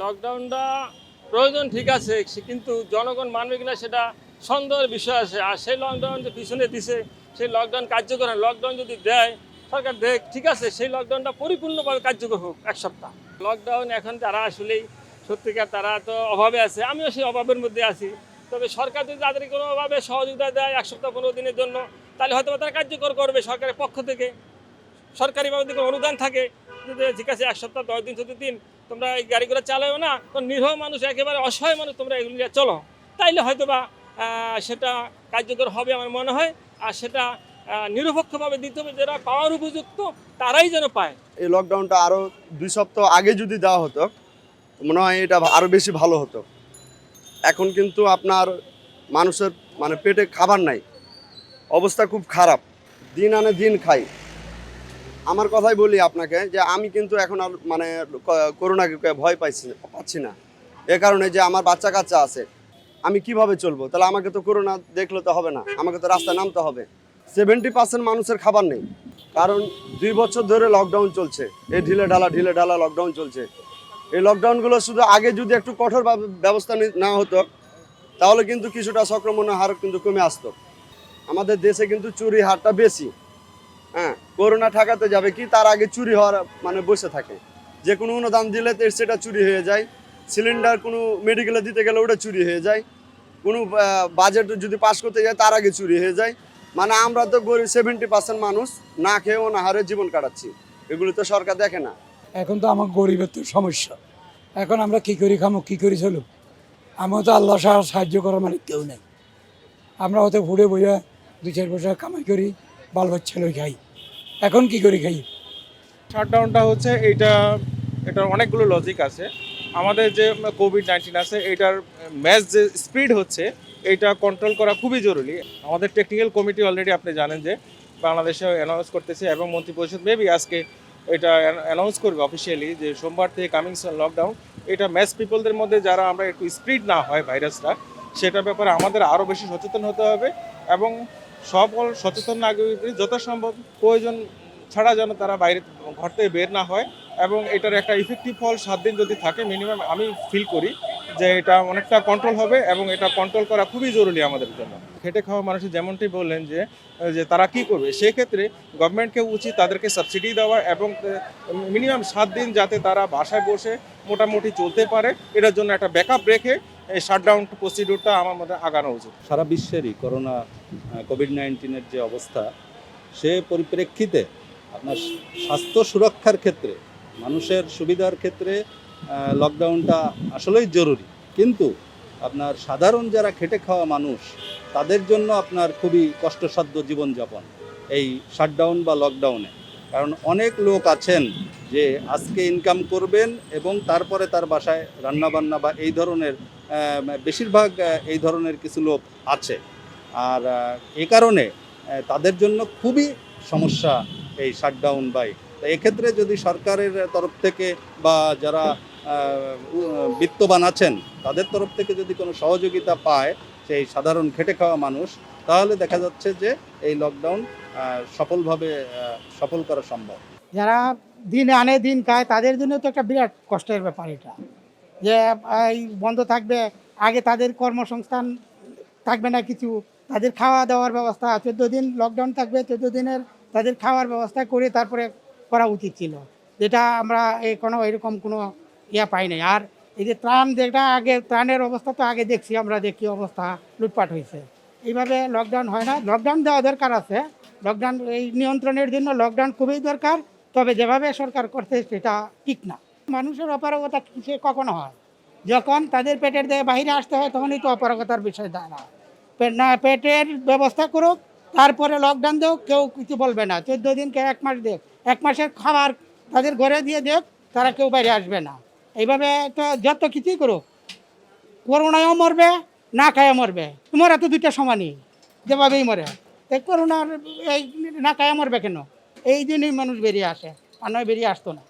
লকডাউনটা প্রয়োজন ঠিক আছে, কিন্তু জনগণ মানবে কিনা সেটা সন্দেহের বিষয় আছে। আর সেই লকডাউন যে পিছনে দিছে, সেই লকডাউন কার্যকর লকডাউন যদি দেয়, সরকার দেখ, ঠিক আছে, সেই লকডাউনটা পরিপূর্ণভাবে কার্যকর হোক এক সপ্তাহ। লকডাউন এখন তারা আসলেই সত্যিকার তারা তো অভাবে আছে, আমিও সেই অভাবের মধ্যে আছি। তবে সরকার যদি তাদের কোনোভাবে সহযোগিতা দেয় এক সপ্তাহ, পনেরো দিনের জন্য, তাহলে হয়তো তারা কার্যকর করবে সরকারের পক্ষ থেকে। সরকারিভাবে যদি কোনো অনুদান থাকে, যদি ঠিক আছে, এক সপ্তাহ, দশ দিন, চোদ্দ দিন তোমরা এই গাড়িগুলো চালাও না, তো নিরহ মানুষ, একেবারে অসহায় মানুষ তোমরা এগুলো নিয়ে চলো। তাইলে হয়তো বা সেটা কার্যকর হবে আমার মনে হয়, আর সেটা নিরপেক্ষভাবে দিতে হবে, যারা পাওয়ার উপযুক্ত, তারাই যেন পায়। এই লকডাউনটা আরও দুই সপ্তাহ আগে যদি দেওয়া হতো, মনে হয় এটা আরও বেশি ভালো হতো। এখন কিন্তু আপনার মানুষের মানে পেটে খাবার নাই। অবস্থা খুব খারাপ। দিন আনে দিন খাই। আমার কথাই বলি আপনাকে যে আমি কিন্তু এখন আর মানে করোনাকে ভয় পাইছি, পাচ্ছি না। এ কারণে যে আমার বাচ্চা কাচ্চা আছে, আমি কীভাবে চলবো? তাহলে আমাকে তো করোনা দেখলে তো হবে না, আমাকে তো রাস্তায় নামতে হবে। সেভেন্টি পার্সেন্ট মানুষের খাবার নেই, কারণ দুই বছর ধরে লকডাউন চলছে, এই ঢিলে ঢালা ঢিলে ঢালা লকডাউন চলছে। এই লকডাউনগুলো শুধু আগে যদি একটু কঠোর ব্যবস্থা না হতো, তাহলে কিন্তু কিছুটা সংক্রমণের হার কিন্তু কমে আসতো। আমাদের দেশে কিন্তু চুরি হারটা বেশি। হ্যাঁ। করোনা ঠেকাতে যাবে কি তার আগে চুরি হওয়ার মানে বসে থাকে। যে কোনো অনুদান দিলে তো সেটা চুরি হয়ে যায়। সিলিন্ডার কোনো মেডিকেলে দিতে গেলে ওটা চুরি হয়ে যায়। কোনো বাজেট যদি পাস করতে যায় তার আগে চুরি হয়ে যায়। মানে আমরা তো গরিব সেভেন্টি পার্সেন্ট মানুষ না খেয়ে অনাহারে জীবন কাটাচ্ছি। এগুলো তো সরকার দেখে না। এখন তো আমার গরিবের তো সমস্যা। এখন আমরা কি করি খামো কি করি চলো আমার তো আল্লাহ সাহায্য করার মানে কেউ নেই। আমরা হয়তো ঘুরে বইয়া দু চার পয়সা কামাই করি। বাল বাচ্চা লই খাই। এখন কি করি খাই? শাটডাউনটা হচ্ছে এইটা, এটার অনেকগুলো লজিক আছে। আমাদের যে কোভিড নাইন্টিন আছে এটার ম্যাচ যে স্পিড হচ্ছে এটা কন্ট্রোল করা খুবই জরুরি। আমাদের টেকনিক্যাল কমিটি অলরেডি আপনি জানেন যে বাংলাদেশে অ্যানাউন্স করতেছে এবং মন্ত্রিপরিষদ মেবি আজকে এটা অ্যানাউন্স করবে অফিসিয়ালি যে সোমবার থেকে কামিং লকডাউন এটা ম্যাচ পিপলদের মধ্যে যারা আমরা একটু স্প্রিড না হয় ভাইরাসটা সেটার ব্যাপারে আমাদের আরও বেশি সচেতন হতে হবে এবং সকল সচেতন নাগরিক যথাসম্ভব প্রয়োজন ছাড়া যেন তারা বাইরে ঘর থেকে বের না হয় এবং এটার একটা ইফেক্টিভ ফল সাত দিন যদি থাকে মিনিমাম আমি ফিল করি যে এটা অনেকটা কন্ট্রোল হবে এবং এটা কন্ট্রোল করা খুবই জরুরি আমাদের জন্য। খেটে খাওয়া মানুষ যেমনটি বললেন যে যে তারা কি করবে? সেক্ষেত্রে গভর্নমেন্টকে উচিত তাদেরকে সাবসিডি দেওয়া এবং মিনিমাম সাত দিন যাতে তারা বাসায় বসে মোটামুটি চলতে পারে। এটার জন্য একটা ব্যাকআপ রেখে এই শাটডাউন প্রসিডিউরটা আমার মধ্যে আগানো উচিত। সারা বিশ্বেরই করোনা কোভিড নাইন্টিনের যে অবস্থা, সে পরিপ্রেক্ষিতে আপনার স্বাস্থ্য সুরক্ষার ক্ষেত্রে, মানুষের সুবিধার ক্ষেত্রে লকডাউনটা আসলেই জরুরি। কিন্তু আপনার সাধারণ যারা খেটে খাওয়া মানুষ, তাদের জন্য আপনার খুবই কষ্টসাধ্য জীবনযাপন এই শাটডাউন বা লকডাউনে কারণ অনেক লোক আছেন যে আজকে ইনকাম করবেন এবং তারপরে তার বাসায় রান্নাবান্না বা এই ধরনের বেশিরভাগ এই ধরনের কিছু লোক আছে। আর এই কারণে তাদের জন্য খুবই সমস্যা এই শাটডাউন বাই। এক্ষেত্রে যদি সরকারের তরফ থেকে বা যারা বিত্তবান আছেন, তাদের তরফ থেকে যদি কোনো সহযোগিতা পায় সেই সাধারণ খেটে খাওয়া মানুষ, তাহলে দেখা যাচ্ছে যে এই লকডাউন সফলভাবে সফল করা সম্ভব। যারা দিন আনে, দিন খায়, তাদের জন্য তো একটা বিরাট কষ্টের ব্যাপার এটা। যে এই বন্ধ থাকবে, আগে তাদের কর্মসংস্থান থাকবে না কিছু। তাদের খাওয়া দাওয়ার ব্যবস্থা, চোদ্দ দিন লকডাউন থাকবে, চোদ্দ দিনের তাদের খাওয়ার ব্যবস্থা করে তারপরে করা উচিত ছিল। যেটা আমরা এই কোনো এরকম কোনো ইয়া পাই নাই। আর এই যে ত্রাণ, যেটা আগে, ত্রাণের অবস্থা তো আগে দেখছি আমরা দেখি অবস্থা লুটপাট হয়েছে। এইভাবে লকডাউন হয় না। লকডাউন দেওয়া দরকার আছে। লকডাউন এই নিয়ন্ত্রণের জন্য লকডাউন খুবই দরকার। তবে যেভাবে সরকার করছে সেটা ঠিক না। মানুষের অপারগতা সে কখনো হয় যখন তাদের পেটের দিয়ে বাইরে আসতে হয়, তখনই তো অপারগতার বিষয় দাঁড়ায়। পে- না, পেটের ব্যবস্থা করুক, তারপরে লকডাউন দেও কেউ কিছু বলবে না। চোদ্দ দিন কে এক মাস দেখ এক মাসের খাবার তাদের ঘরে দিয়ে দেখ তারা কেউ বাইরে আসবে না। এইভাবে তো যত কিছুই করুক, করোনায়ও মরবে, না খায়ও মরবে। মরা তো দুইটা সমানই, যেভাবেই মরে। এই করোনার এই না খায়া মরবে কেন? এই জন্যই মানুষ বেরিয়ে আসে, আর নয় বেরিয়ে আসতো না।